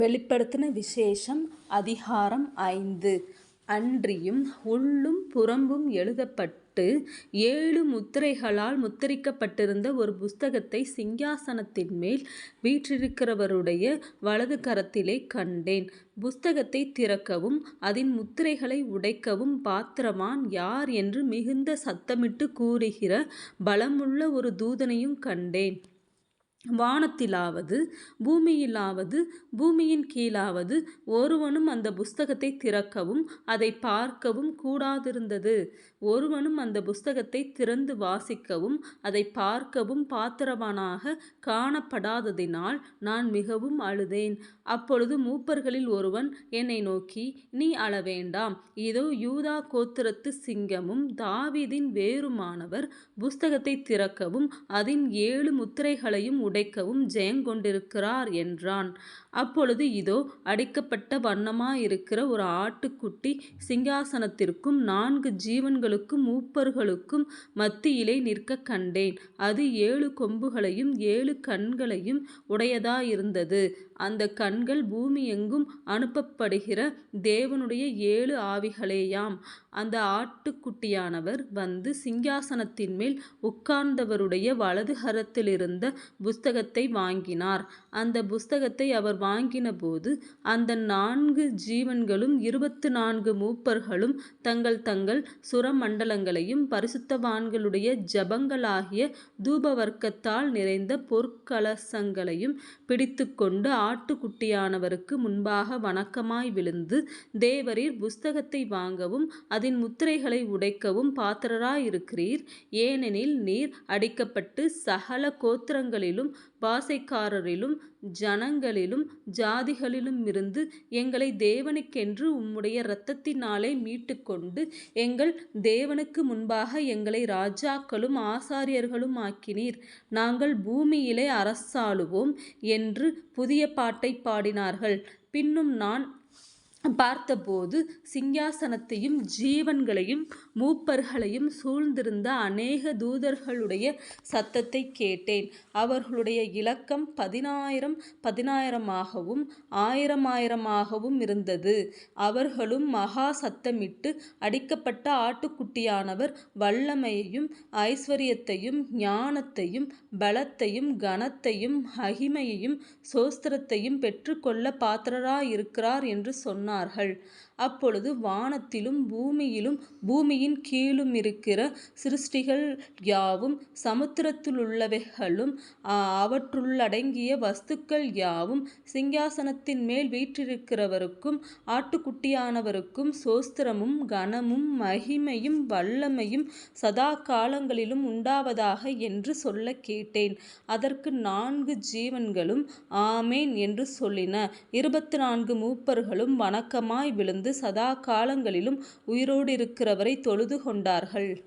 வெளிப்படுத்தின விசேஷம் அதிகாரம் ஐந்து. அன்றியும் உள்ளும் புறம்பும் எழுதப்பட்டு ஏழு முத்திரைகளால் முத்திரிக்கப்பட்டிருந்த ஒரு புத்தகத்தைச் சிங்காசனத்தின்மேல் வீற்றிருக்கிறவருடைய வலது கரத்திலே கண்டேன். புஸ்தகத்தை திறக்கவும் அதன் முத்திரைகளை உடைக்கவும் பாத்திரவான் யார் என்று மிகுந்த சத்தமிட்டு கூறுகிற பலமுள்ள ஒரு தூதனையும் கண்டேன். வானத்திலாவது பூமியிலாவது பூமியின் கீழாவது ஒருவனும் அந்த புஸ்தகத்தை திறக்கவும் அதை பார்க்கவும் கூடாதிருந்தது. ஒருவனும் அந்த புஸ்தகத்தை திறந்து வாசிக்கவும் அதை பார்க்கவும் பாத்திரவனாக காணப்படாததினால் நான் மிகவும் அழுதேன். அப்பொழுது மூப்பர்களில் ஒருவன் என்னை நோக்கி நீ அழவேண்டாம். இதோ யூதா கோத்திரத்து சிங்கமும் தாவிதின் வேறுமானவர் புஸ்தகத்தை திறக்கவும் அதன் ஏழு முத்திரைகளையும் உடைக்கவும் ஜெயங்கொண்டிருக்கிறார் என்றான். அப்பொழுது இதோ அடிக்கப்பட்ட வண்ணமாயிருக்கிற ஒரு ஆட்டுக்குட்டி சிங்காசனத்திற்கும் நான்கு ஜீவன்களுக்கும் மூப்பர்களுக்கும் மத்தியிலே நிற்கக் கண்டேன். அது ஏழு கொம்புகளையும் ஏழு கண்களையும் உடையதாயிருந்தது. அந்த கண்கள் பூமி எங்கும் அனுப்பப்படுகிற தேவனுடைய ஏழு ஆவிகளேயாம். அந்த ஆட்டுக்குட்டியானவர் வந்து சிங்காசனத்தின் மேல் உட்கார்ந்தவருடைய வலது கரத்திலிருந்த புத்தகத்தை வாங்கினார். அந்த புஸ்தகத்தை அவர் வாங்கின போது அந்த நான்கு ஜீவன்களும் இருபத்து நான்கு மூப்பர்களும் தங்கள் தங்கள் சுரமண்டலங்களையும் பரிசுத்தவான்களுடைய ஜபங்களாகிய தூபவர்க்கத்தால் நிறைந்த பொற்கலசங்களையும் பிடித்துக்கொண்டு ஆட்டுக்குட்டியானவருக்கு முன்பாக வணக்கமாய் விழுந்து தேவரீர் புஸ்தகத்தை வாங்கவும் அதன் முத்திரைகளை உடைக்கவும் பாத்திரராயிருக்கிறீர். ஏனெனில் நீர் அடிக்கப்பட்டு சகல கோத்திரங்களிலும் பாசைக்காரரிலும் ஜனங்களிலும் ஜாதிகளிலுமிருந்து எங்களை தேவனுக்கென்று உம்முடைய இரத்தத்தினாலே மீட்டுக்கொண்டு எங்கள் தேவனுக்கு முன்பாக எங்களை ராஜாக்களும் ஆசாரியர்களும் ஆக்கினீர் நாங்கள் பூமியிலே அரசாளுவோம் என்று புதிய பாட்டைப் பாடினார்கள். பின்னும் நான் பார்த்தபோது சிங்காசனத்தையும் ஜீவன்களையும் மூப்பர்களையும் சூழ்ந்திருந்த அநேக தூதர்களுடைய சத்தத்தைக் கேட்டேன். அவர்களுடைய இலக்கம் பதினாயிரம் பதினாயிரமாகவும் ஆயிரமாயிரமாகவுமிருந்தது. அவர்களும் மகா சத்தமிட்டு அடிக்கப்பட்ட ஆட்டுக்குட்டியானவர் வல்லமையையும் ஐஸ்வர்யத்தையும் ஞானத்தையும் பலத்தையும் கனத்தையும் மகிமையையும் சோஸ்திரத்தையும் பெற்றுக்கொள்ள பாத்திரராயிருக்கிறார் என்று சொன்னார்கள். அப்பொழுது வானத்திலும் பூமியிலும் பூமியின் கீழும் இருக்கிற சிருஷ்டிகள் யாவும் சமுத்திரத்திலுள்ளவைகளும் அவற்றுள்ளடங்கிய வஸ்துக்கள் யாவும் சிங்காசனத்தின் மேல் வீற்றிருக்கிறவருக்கும் ஆட்டுக்குட்டியானவருக்கும் சோஸ்திரமும் கனமும் மகிமையும் வல்லமையும் சதாகாலங்களிலும் உண்டாவதாக என்று சொல்ல கேட்டேன். அதற்கு நான்கு ஜீவன்களும் ஆமேன் என்று சொல்லின. இருபத்து நான்கு மூப்பர்களும் வணக்கமாய் விழுந்து சதாகாலங்களிலும் உயிரோடிருக்கிறவரைத் தொழுதுகொண்டார்கள்.